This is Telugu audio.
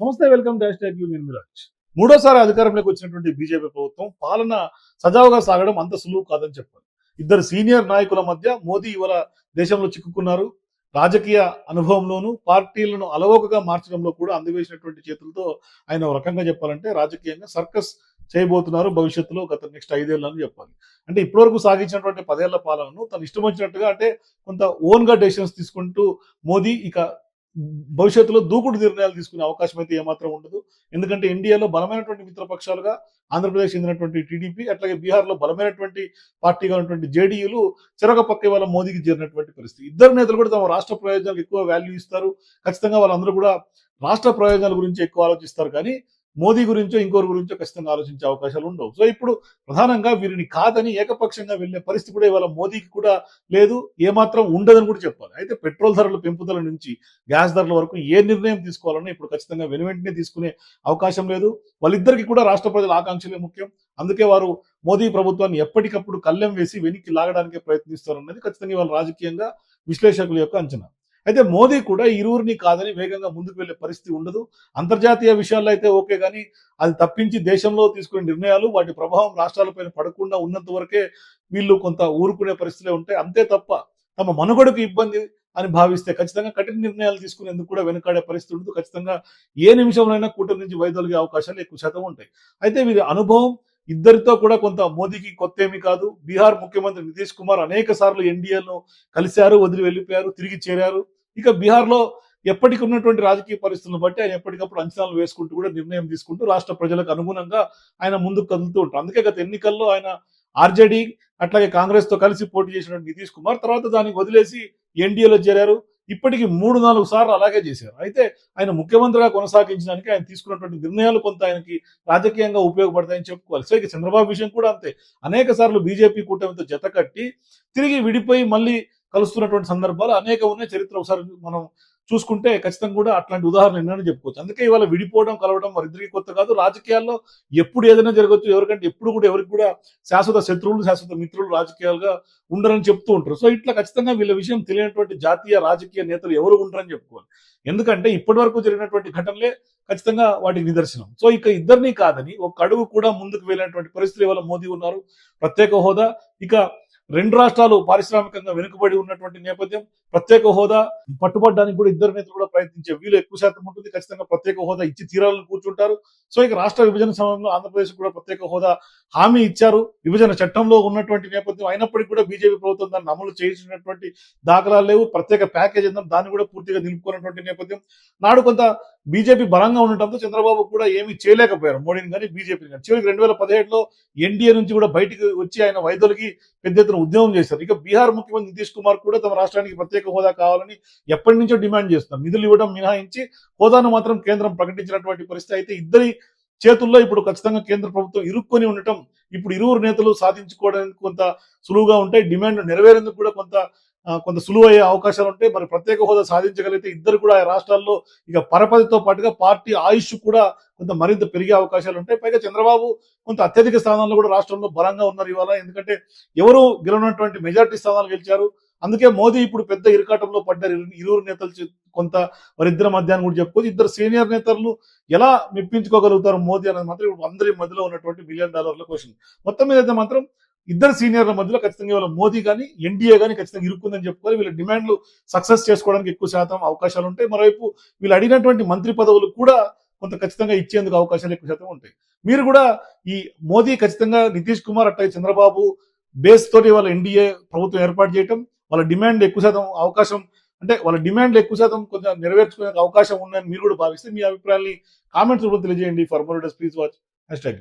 నమస్తే వెల్కమ్ డాష్ ట్యాగ్ యూనియన్ మిరాజ్ మూడోసారి అధికారంలోకి వచ్చినటువంటి బీజేపీ ప్రభుత్వం పాలన సజావుగా సాగడం అంత సులువు కాదని చెప్పాలి. ఇద్దరు సీనియర్ నాయకుల మధ్య మోదీ ఇవాళ దేశంలో చిక్కుకున్నారు. రాజకీయ అనుభవంలోనూ పార్టీలను అలవోకగా మార్చడంలో కూడా అందివేసినటువంటి చేతులతో ఆయన ఒక రకంగా చెప్పాలంటే రాజకీయంగా సర్కస్ చేయబోతున్నారు భవిష్యత్తులో గత నెక్స్ట్ ఐదేళ్ళని చెప్పాలి. అంటే ఇప్పటివరకు సాగించినటువంటి పదేళ్ళ పాలనను తను ఇష్టం వచ్చినట్టుగా అంటే కొంత ఓన్గా డెసిషన్స్ తీసుకుంటూ మోదీ ఇక భవిష్యత్తులో దూకుడు నిర్ణయాలు తీసుకునే అవకాశం అయితే ఏమాత్రం ఉండదు. ఎందుకంటే ఇండియాలో బలమైనటువంటి మిత్రపక్షాలుగా ఆంధ్రప్రదేశ్ చెందినటువంటి టీడీపీ అట్లాగే బీహార్లో బలమైనటువంటి పార్టీగా ఉన్నటువంటి జేడీయూలు చెరొక పక్క వాళ్ళ మోదీకి చేరినటువంటి పరిస్థితి. ఇద్దరు నేతలు కూడా తమ రాష్ట్ర ప్రయోజనాలకు ఎక్కువ వాల్యూ ఇస్తారు. ఖచ్చితంగా వాళ్ళందరూ కూడా రాష్ట్ర ప్రయోజనాల గురించి ఎక్కువ ఆలోచిస్తారు. కానీ మోదీ గురించో ఇంకోరి గురించో ఖచ్చితంగా ఆలోచించే అవకాశాలు ఉండవు. సో ఇప్పుడు ప్రధానంగా వీరిని కాదని ఏకపక్షంగా వెళ్ళే పరిస్థితి కూడా ఇవాళ మోదీకి కూడా లేదు. ఏమాత్రం ఉండదని కూడా చెప్పాలి. అయితే పెట్రోల్ ధరల పెంపుదల నుంచి గ్యాస్ ధరల వరకు ఏ నిర్ణయం తీసుకోవాలన్నా ఇప్పుడు ఖచ్చితంగా వెనువెంటనే తీసుకునే అవకాశం లేదు. వాళ్ళిద్దరికి కూడా రాష్ట్ర ప్రజల ఆకాంక్షలే ముఖ్యం. అందుకే వారు మోదీ ప్రభుత్వాన్ని ఎప్పటికప్పుడు కళ్ళెం వేసి వెనక్కి లాగడానికి ప్రయత్నిస్తారన్నది ఖచ్చితంగా ఇవాళ రాజకీయంగా విశ్లేషకుల యొక్క అంచనా. అయితే మోదీ కూడా ఇరువురిని కాదని వేగంగా ముందుకు వెళ్ళే పరిస్థితి ఉండదు. అంతర్జాతీయ విషయాల్లో అయితే ఓకే కానీ అది తప్పించి దేశంలో తీసుకునే నిర్ణయాలు వాటి ప్రభావం రాష్ట్రాలపైన పడకుండా ఉన్నంత వరకే వీళ్ళు కొంత ఊరుకునే పరిస్థితులే ఉంటాయి. అంతే తప్ప తమ మనుగడకు ఇబ్బంది అని భావిస్తే ఖచ్చితంగా కఠిన నిర్ణయాలు తీసుకునేందుకు కూడా వెనుకాడే పరిస్థితి ఉండదు. ఖచ్చితంగా ఏ నిమిషంలోనైనా కూటమి నుంచి వైదొలిగే అవకాశాలు ఎక్కువ శాతం ఉంటాయి. అయితే వీరి అనుభవం ఇద్దరితో కూడా కొంత మోదీకి కొత్త ఏమీ కాదు. బీహార్ ముఖ్యమంత్రి నితీష్ కుమార్ అనేక సార్లు ఎన్డీఏను కలిశారు వదిలి వెళ్ళిపోయారు తిరిగి చేరారు. ఇక బీహార్లో ఎప్పటికి ఉన్నటువంటి రాజకీయ పరిస్థితులను బట్టి ఆయన ఎప్పటికప్పుడు అంచనాలు వేసుకుంటూ కూడా నిర్ణయం తీసుకుంటూ రాష్ట్ర ప్రజలకు అనుగుణంగా ఆయన ముందుకు కదులుతూ ఉంటారు. అందుకే గత ఎన్నికల్లో ఆయన ఆర్జేడీ అట్లాగే కాంగ్రెస్తో కలిసి పోటీ చేసినటువంటి నితీష్ కుమార్ తర్వాత దానికి వదిలేసి ఎన్డీఏలో చేరారు. ఇప్పటికి మూడు నాలుగు సార్లు అలాగే చేశారు. అయితే ఆయన ముఖ్యమంత్రిగా కొనసాగించడానికి ఆయన తీసుకున్నటువంటి నిర్ణయాలు కొంత ఆయనకి రాజకీయంగా ఉపయోగపడతాయని చెప్పుకోవాలి. సో ఇక చంద్రబాబు విషయం కూడా అంతే. అనేక సార్లు బీజేపీ కూటమితో జత కట్టి తిరిగి విడిపోయి మళ్ళీ కలుస్తున్నటువంటి సందర్భాలు అనేక ఉన్నాయి. చరిత్ర ఒకసారి మనం చూసుకుంటే ఖచ్చితంగా కూడా అట్లాంటి ఉదాహరణ ఎన్నో చెప్పుకోవచ్చు. అందుకే ఇవాళ విడిపోవడం కలవడం వారిద్దరికి కొత్త కాదు. రాజకీయాల్లో ఎప్పుడు ఏదైనా జరగవచ్చు ఎవరికంటే ఎప్పుడు కూడా ఎవరికి కూడా శాశ్వత శత్రువులు శాశ్వత మిత్రులు రాజకీయాలుగా ఉండరని చెప్తూ ఉంటారు. సో ఇట్లా ఖచ్చితంగా వీళ్ళ విషయం తెలియనటువంటి జాతీయ రాజకీయ నేతలు ఎవరు ఉండరని చెప్పుకోవాలి. ఎందుకంటే ఇప్పటి వరకు జరిగినటువంటి ఘటనలే ఖచ్చితంగా వాటికి నిదర్శనం. సో ఇక ఇద్దరిని కాదని ఒక అడుగు కూడా ముందుకు వెళ్ళినటువంటి పరిస్థితులు ఇవాళ మోదీ ఉన్నారు. ప్రత్యేక హోదా. ఇక రెండు రాష్ట్రాలు పారిశ్రామికంగా వెనుకబడి ఉన్నటువంటి నేపథ్యం. ప్రత్యేక హోదా పట్టుబడడానికి కూడా ఇద్దరు నేతలు కూడా ప్రయత్నించే వీలు ఎక్కువ శాతం ఉంటుంది. ఖచ్చితంగా ప్రత్యేక హోదా ఇచ్చి తీరాలని కూర్చుంటారు. సో ఇక రాష్ట్ర విభజన సమయంలో ఆంధ్రప్రదేశ్ కూడా ప్రత్యేక హోదా హామీ ఇచ్చారు. విభజన చట్టంలో ఉన్నటువంటి నేపథ్యం అయినప్పటికీ కూడా బీజేపీ ప్రభుత్వం దాన్ని అమలు చేసినటువంటి దాఖలాలు లేవు. ప్రత్యేక ప్యాకేజ్ ఉందని దాన్ని కూడా పూర్తిగా నిలుపుకున్నటువంటి నేపథ్యం. నాడు కొంత బీజేపీ బలంగా ఉండటంతో చంద్రబాబు కూడా ఏమీ చేయలేకపోయారు. మోడీని కానీ బీజేపీని కానీ చివరికి రెండు వేల పదిహేడులో ఎన్డీఏ నుంచి కూడా బయటికి వచ్చి ఆయన వైద్యులకి పెద్ద ఎత్తున ఉద్యమం చేశారు. ఇక బీహార్ ముఖ్యమంత్రి నితీష్ కుమార్ కూడా తమ రాష్ట్రానికి ప్రత్యేక ప్రత్యేక హోదా కావాలని ఎప్పటి నుంచో డిమాండ్ చేస్తున్నాం. నిధులు ఇవ్వడం మినహాయించి హోదాను మాత్రం కేంద్రం ప్రకటించినటువంటి పరిస్థితి అయితే ఇద్దరి చేతుల్లో ఇప్పుడు ఖచ్చితంగా కేంద్ర ప్రభుత్వం ఇరుక్కొని ఉండటం ఇప్పుడు ఇరువురు నేతలు సాధించుకోవడానికి కొంత సులువుగా ఉంటాయి. డిమాండ్ నెరవేరేందుకు కూడా కొంత కొంత సులువు అయ్యే అవకాశాలు ఉంటాయి. మరి ప్రత్యేక హోదా సాధించగలిగితే ఇద్దరు కూడా ఆ రాష్ట్రాల్లో ఇక పరపతితో పాటుగా పార్టీ ఆయుష్ కూడా కొంత మరింత పెరిగే అవకాశాలు ఉంటాయి. పైగా చంద్రబాబు కొంత అత్యధిక స్థానాల్లో కూడా రాష్ట్రంలో బలంగా ఉన్నారు ఇవాళ. ఎందుకంటే ఎవరు గెలవనటువంటి మెజార్టీ స్థానాలు గెలిచారు? అందుకే మోదీ ఇప్పుడు పెద్ద ఇరకాటంలో పడ్డారు. ఇరువురు నేతలు కొంత వారిద్దరి మధ్యాహ్నం కూడా చెప్పుకోవచ్చు. ఇద్దరు సీనియర్ నేతలు ఎలా మెప్పించుకోగలుగుతారు మోదీ అనేది మాత్రం ఇప్పుడు అందరి మధ్యలో ఉన్నటువంటి మిలియన్ డాలర్ల క్వశ్చన్ మొత్తం మీద అయితే మాత్రం ఇద్దరు సీనియర్ల మధ్యలో ఖచ్చితంగా ఇవాళ మోదీ కానీ ఎన్డీఏ కానీ ఖచ్చితంగా ఇరుక్కుందని చెప్పుకోవాలి. వీళ్ళ డిమాండ్లు సక్సెస్ చేసుకోవడానికి ఎక్కువ శాతం అవకాశాలు ఉంటాయి. మరోవైపు వీళ్ళు అడిగినటువంటి మంత్రి పదవులు కూడా కొంత ఖచ్చితంగా ఇచ్చేందుకు అవకాశాలు ఎక్కువ శాతం ఉంటాయి. మీరు కూడా ఈ మోదీ ఖచ్చితంగా నితీష్ కుమార్ అట్టే చంద్రబాబు బేస్ తోటి వాళ్ళ ఎన్డీఏ ప్రభుత్వం ఏర్పాటు చేయటం వాళ్ళ డిమాండ్ ఎక్కువ శాతం అవకాశం అంటే వాళ్ళ డిమాండ్లు ఎక్కువ శాతం కొంచెం నెరవేర్చుకునే అవకాశం ఉందని మీరు కూడా భావిస్తే మీ అభిప్రాయాన్ని కామెంట్స్ రూపంలో తెలియజేయండి. For more please watch hashtag